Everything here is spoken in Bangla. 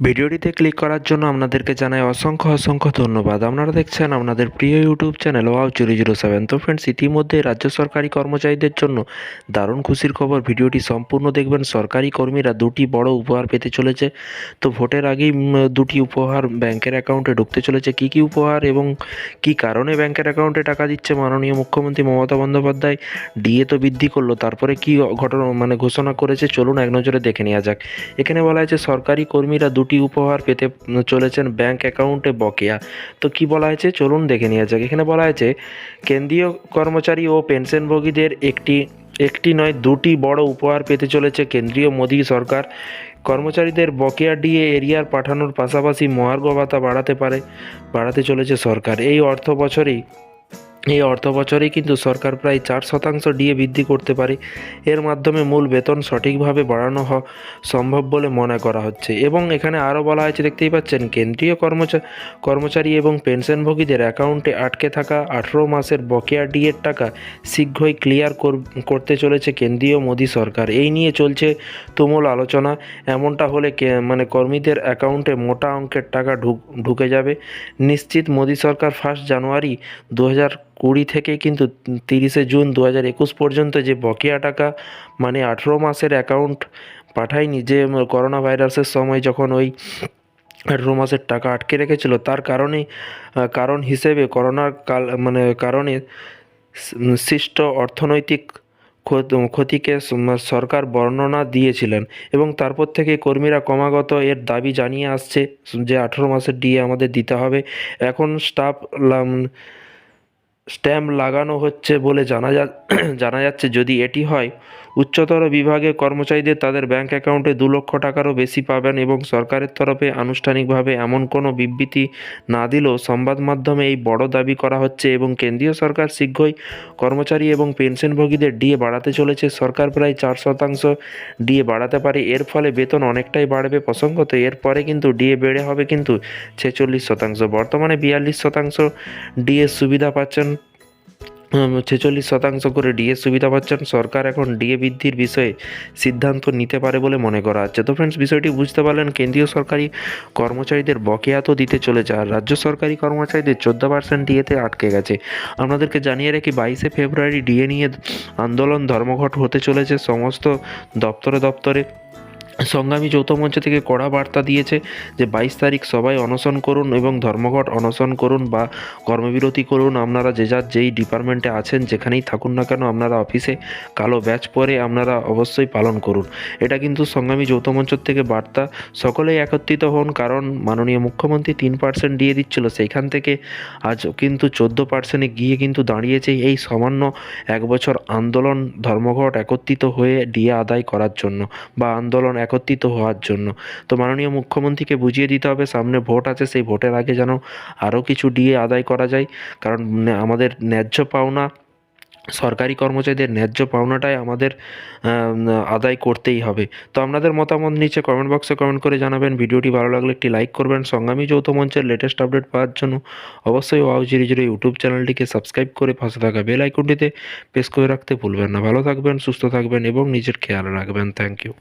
ভিডিওটিতে ক্লিক করার জন্য আপনাদেরকে জানাই অসংখ্য অসংখ্য ধন্যবাদ। আপনারা দেখছেন আপনাদের প্রিয় YouTube channel wow zero zero seven তো ফ্রেন্ডস ইতিমধ্যে রাজ্য সরকারি কর্মচারীদের জন্য দারুণ খুশির খবর। ভিডিওটি সম্পূর্ণ দেখবেন। সরকারি কর্মীরা দুটি বড় উপহার পেতে চলেছে। তো ভোটের আগেই দুটি উপহার ব্যাংকের অ্যাকাউন্টে ঢুকতে চলেছে। কি কি উপহার এবং কি কারণে ব্যাংকের অ্যাকাউন্টে টাকা দিচ্ছে মাননীয় মুখ্যমন্ত্রী মমতা বন্দ্যোপাধ্যায়? ডিএ তো বৃদ্ধি করল। তারপরে কি ঘটনা মানে ঘোষণা করেছে? চলুন এক নজরে দেখে নেওয়া যাক। এখানে বলা হয়েছে, সরকারি কর্মীরা দুটি উপহার পেতে চলেছেন ব্যাংক অ্যাকাউন্টে বকেয়া। তো কি বলা হয়েছে? চলুন দেখে নেওয়া যাক। এখানে বলা হয়েছে, কেন্দ্রীয় কর্মচারী ও পেনশনভোগীদের একটি একটি নয়, দুটি বড় উপহার পেতে চলেছে কেন্দ্রীয় মোদী সরকার। কর্মচারীদের বকেয়া ডিএ এরিয়ার পাঠানোর পাশাপাশি মহার্ঘ ভাতা বাড়াতে পারে, বাড়াতে চলেছে সরকার। এই অর্থ বছরেই এই অর্থ বছরেই কিন্তু সরকার প্রায় চার শতাংশ ডিএ বৃদ্ধি করতে পারে। এর মাধ্যমে মূল বেতন সঠিকভাবে বাড়ানো সম্ভব বলে মনে করা হচ্ছে। এবং এখানে আরও বলা হয়েছে, দেখতেই পাচ্ছেন, কেন্দ্রীয় কর্মচারী কর্মচারী এবং পেনশনভোগীদের অ্যাকাউন্টে আটকে থাকা আঠেরো মাসের বকেয়া ডিএর টাকা শীঘ্রই ক্লিয়ার করতে চলেছে কেন্দ্রীয় মোদী সরকার। এই নিয়ে চলছে তুমুল আলোচনা। এমনটা হলে মানে কর্মীদের অ্যাকাউন্টে মোটা অঙ্কের টাকা ঢুক ঢুকে যাবে। নিশ্চিত মোদী সরকার ফার্স্ট জানুয়ারি দু হাজার কুড়ি থেকে কিন্তু তিরিশে জুন দু হাজার একুশ পর্যন্ত যে বকেয়া টাকা মানে আঠেরো মাসের অ্যাকাউন্ট পাঠায়নি যে করোনা ভাইরাসের সময় যখন ওই আঠেরো মাসের টাকা আটকে রেখেছিল, তার কারণে কারণ হিসেবে করোনার কাল মানে কারণে সৃষ্ট অর্থনৈতিক ক্ষত- ক্ষতিকে সরকার বর্ণনা দিয়েছিলেন এবং তারপর থেকে কর্মীরা ক্রমাগত এর দাবি জানিয়ে আসছে যে আঠেরো মাসের ডিএ আমাদের দিতে হবে। এখন স্টাফ স্ট্যাম্প লাগানো হচ্ছে বলে জানা যা জানা যাচ্ছে। যদি এটি হয় উচ্চতর বিভাগের কর্মচারীদের তাদের ব্যাংক অ্যাকাউন্টে দু লক্ষ টাকারও বেশি পাবেন এবং সরকারের তরফে আনুষ্ঠানিকভাবে এমন কোনো বিবৃতি না দিলেও সংবাদ মাধ্যমে এই বড় দাবি করা হচ্ছে এবং কেন্দ্রীয় সরকার শীঘ্রই কর্মচারী এবং পেনশনভোগীদের ডিএ বাড়াতে চলেছে। সরকার প্রায় চার শতাংশ ডিএ বাড়াতে পারে। এর ফলে বেতন অনেকটাই বাড়বে প্রসঙ্গত এরপরে কিন্তু ডিএ বেড়ে হবে কিন্তু ছেচল্লিশ শতাংশ। বর্তমানে বিয়াল্লিশ শতাংশ ডিএ সুবিধা পাচ্ছেন ছেচল্লিশ শতাংশ করে ডিএ সুবিধা পাচ্ছেন। সরকার এখন ডিএ বৃদ্ধির বিষয়ে সিদ্ধান্ত নিতে পারে বলে মনে করা হচ্ছে। তো ফ্রেন্ডস বিষয়টি বুঝতে পারলেন, কেন্দ্রীয় সরকারি কর্মচারীদের বকেয়া তো দিতে চলেছে, আর রাজ্য সরকারি কর্মচারীদের চোদ্দ পার্সেন্ট ডিএতে আটকে গেছে। আপনাদেরকে জানিয়ে রাখি, বাইশে ফেব্রুয়ারি ডিএ নিয়ে আন্দোলন ধর্মঘট হতে চলেছে। সমস্ত দপ্তরে দপ্তরে সংগ্রামী যৌথ মঞ্চ থেকে কড়া বার্তা দিয়েছে যে বাইশ তারিখ সবাই অনশন করুন এবং ধর্মঘট অনশন করুন বা কর্মবিরতি করুন। আপনারা যে যার যেই ডিপার্টমেন্টে আছেন, যেখানেই থাকুন না কেন, আপনারা অফিসে কালো ব্যাচ পরে আপনারা অবশ্যই পালন করুন। এটা কিন্তু সংগ্রামী যৌথ মঞ্চ থেকে বার্তা। সকলেই একত্রিত হন, কারণ মাননীয় মুখ্যমন্ত্রী তিন পার্সেন্ট দিয়ে দিচ্ছিল। সেইখান থেকে আজ কিন্তু চোদ্দ পার্সেন্টে গিয়ে কিন্তু দাঁড়িয়েছে এই সামান্য এক বছর আন্দোলন, ধর্মঘট একত্রিত হয়ে ডিএ আদায় করার জন্য বা আন্দোলন একত্রিত হওয়ার জন্য। তো মাননীয় মুখ্যমন্ত্রীকে বুঝিয়ে দিতে হবে, সামনে ভোট আছে, সেই ভোটের আগে যেন আরও কিছু ডিএ আদায় করা যায়। কারণ আমাদের ন্যায্য পাওনা, সরকারি কর্মচারীদের ন্যায্য পাওনাটাই আমাদের আদায় করতেই হবে। তো আপনাদের মতামত নিচে কমেন্ট বক্সে কমেন্ট করে জানাবেন। ভিডিওটি ভালো লাগলে একটি লাইক করবেন। সংগ্রামী যৌথ মঞ্চের লেটেস্ট আপডেট পাওয়ার জন্য অবশ্যই ওয়াও জিরো জিরো ইউটিউব চ্যানেলটিকে সাবস্ক্রাইব করে পাশে থাকা বেল আইকনটিতে প্রেস করে রাখতে ভুলবেন না। ভালো থাকবেন, সুস্থ থাকবেন এবং নিজের খেয়াল রাখবেন। Thank you